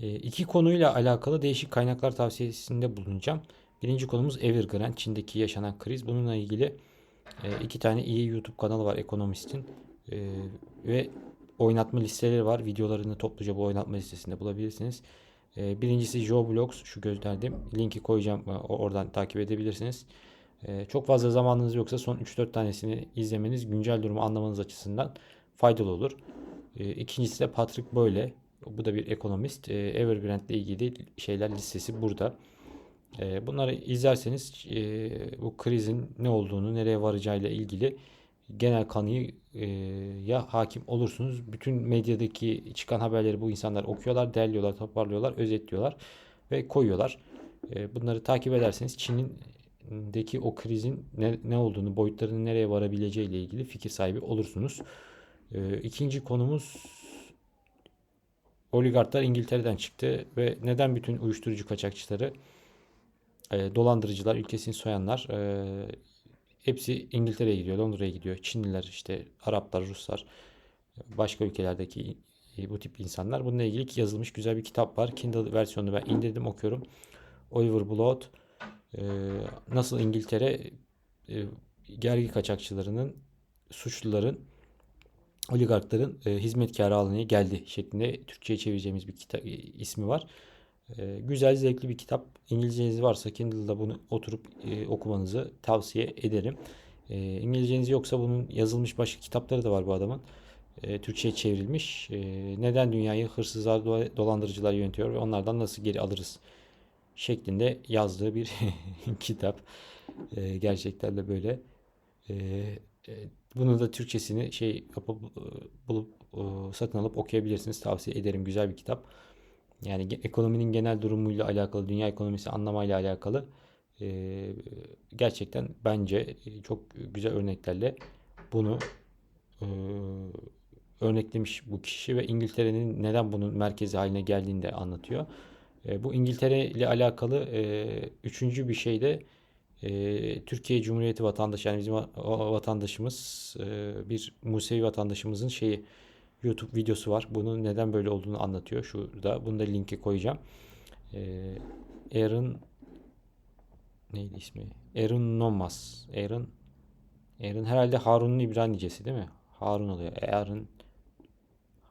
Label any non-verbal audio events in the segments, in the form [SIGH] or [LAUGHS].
E, iki konuyla alakalı değişik kaynaklar tavsiyesinde bulunacağım. Birinci konumuz Evergrande, Çin'deki yaşanan kriz. Bununla ilgili e, iki tane iyi YouTube kanalı var Ekonomist'in E, ve oynatma listeleri var. Videolarını topluca bu oynatma listesinde bulabilirsiniz. E, birincisi Joe şu gönderdim. Linki koyacağım, e, oradan takip edebilirsiniz. Çok fazla zamanınız yoksa son 3-4 tanesini izlemeniz güncel durumu anlamanız açısından faydalı olur. İkincisi de Patrick Boyle. Bu da bir ekonomist. E, Evergrande ile ilgili şeyler listesi burada. E, bunları izlerseniz e, bu krizin ne olduğunu, nereye varacağıyla ilgili genel kanıyı e, ya hakim olursunuz. Bütün medyadaki çıkan haberleri bu insanlar okuyorlar, derliyorlar, toparlıyorlar, özetliyorlar ve koyuyorlar. E, bunları takip ederseniz Çin'in deki o krizin ne, ne olduğunu, boyutlarının nereye varabileceği ile ilgili fikir sahibi olursunuz. E, ikinci konumuz oligarklar İngiltere'den çıktı ve neden bütün uyuşturucu kaçakçıları, e, dolandırıcılar, ülkesini soyanlar e, hepsi İngiltere'ye gidiyor, Londra'ya gidiyor. Çinliler, işte Araplar, Ruslar, başka ülkelerdeki e, bu tip insanlar. Bununla ilgili yazılmış güzel bir kitap var. Kindle versiyonunu ben indirdim, okuyorum. Oliver Blood e, nasıl İngiltere e, gergi kaçakçılarının, suçluların oligarkların e, hizmetkarı haline geldi şeklinde Türkçe'ye çevireceğimiz bir kitap ismi var. E, güzel, zevkli bir kitap. İngilizceniz varsa Kindle'da bunu oturup e, okumanızı tavsiye ederim. E, İngilizceniz yoksa bunun yazılmış başka kitapları da var bu adamın. E, Türkçe'ye çevrilmiş. E, neden dünyayı hırsızlar, dolandırıcılar yönetiyor ve onlardan nasıl geri alırız şeklinde yazdığı bir [LAUGHS] kitap. E, gerçekten de böyle. E, e, bunu da Türkçesini şey yapıp e, bulup e, satın alıp okuyabilirsiniz. Tavsiye ederim. Güzel bir kitap. Yani ekonominin genel durumuyla alakalı, dünya ekonomisi anlamayla alakalı e, gerçekten bence çok güzel örneklerle bunu örneklemiş bu kişi ve İngiltere'nin neden bunun merkezi haline geldiğini de anlatıyor. bu İngiltere ile alakalı üçüncü bir şey de e, Türkiye Cumhuriyeti vatandaşı yani bizim vatandaşımız e, bir Musevi vatandaşımızın şeyi YouTube videosu var. Bunun neden böyle olduğunu anlatıyor. Şurada. Bunu da linki koyacağım. E, Aaron neydi ismi? Aaron Nomas. Aaron Aaron herhalde Harun'un İbranicesi değil mi? Harun oluyor. Aaron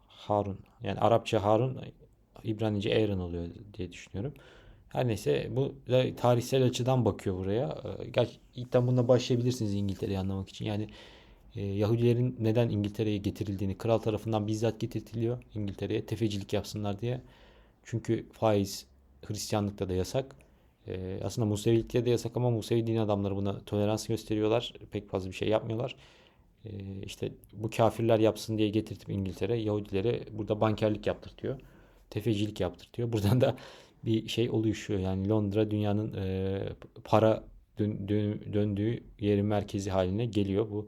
Harun. Yani Arapça Harun İbranice Aaron oluyor diye düşünüyorum. Her neyse bu da tarihsel açıdan bakıyor buraya. Ee, gerçekten bununla başlayabilirsiniz İngiltere'yi anlamak için. Yani e, Yahudilerin neden İngiltere'ye getirildiğini, kral tarafından bizzat getirtiliyor İngiltere'ye tefecilik yapsınlar diye. Çünkü faiz Hristiyanlıkta da yasak. E, aslında Musevilikte de yasak ama Musevi din adamları buna tolerans gösteriyorlar. Pek fazla bir şey yapmıyorlar. E, işte bu kafirler yapsın diye getirtip İngiltere Yahudilere burada bankerlik yaptırtıyor. Tefecilik yaptırtıyor. Buradan da bir şey oluşuyor. Yani Londra dünyanın e, para dön, dön, döndüğü yerin merkezi haline geliyor. Bu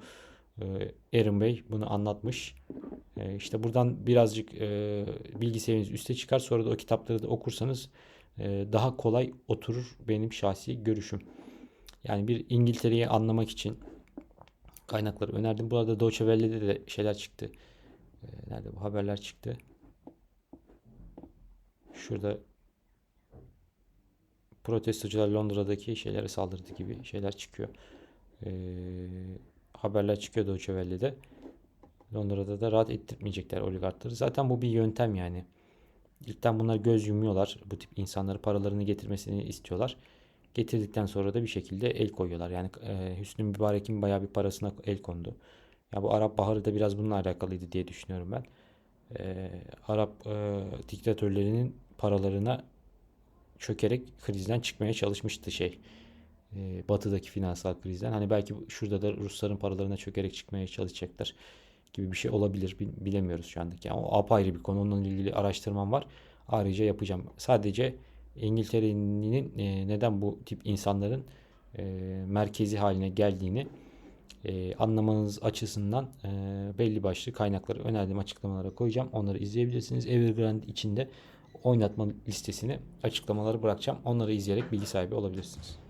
e, Aaron Bey bunu anlatmış. E, işte buradan birazcık e, bilgi seviyeniz üste çıkar. Sonra da o kitapları da okursanız e, daha kolay oturur benim şahsi görüşüm. Yani bir İngiltere'yi anlamak için kaynakları önerdim. Bu arada Deutsche Welle'de de şeyler çıktı. E, nerede bu haberler çıktı? Şurada protestocular Londra'daki şeylere saldırdı gibi şeyler çıkıyor. Ee, haberler çıkıyor Deutsche Welle'de. Londra'da da rahat ettirmeyecekler oligarkları. Zaten bu bir yöntem yani. İlkten bunlar göz yumuyorlar. Bu tip insanları paralarını getirmesini istiyorlar. Getirdikten sonra da bir şekilde el koyuyorlar. Yani e, Hüsnü Mübarek'in bayağı bir parasına el kondu. Ya bu Arap Baharı da biraz bununla alakalıydı diye düşünüyorum ben. E, Arap e, diktatörlerinin paralarına çökerek krizden çıkmaya çalışmıştı şey. E, batı'daki finansal krizden. Hani belki şurada da Rusların paralarına çökerek çıkmaya çalışacaklar gibi bir şey olabilir. Bilemiyoruz şu andaki. Yani o apayrı bir konu. Onunla ilgili araştırmam var. Ayrıca yapacağım. Sadece İngiltere'nin e, neden bu tip insanların e, merkezi haline geldiğini anlamanız açısından belli başlı kaynakları önerdiğim açıklamalara koyacağım. Onları izleyebilirsiniz. Evergrande içinde oynatma listesini açıklamaları bırakacağım. Onları izleyerek bilgi sahibi olabilirsiniz.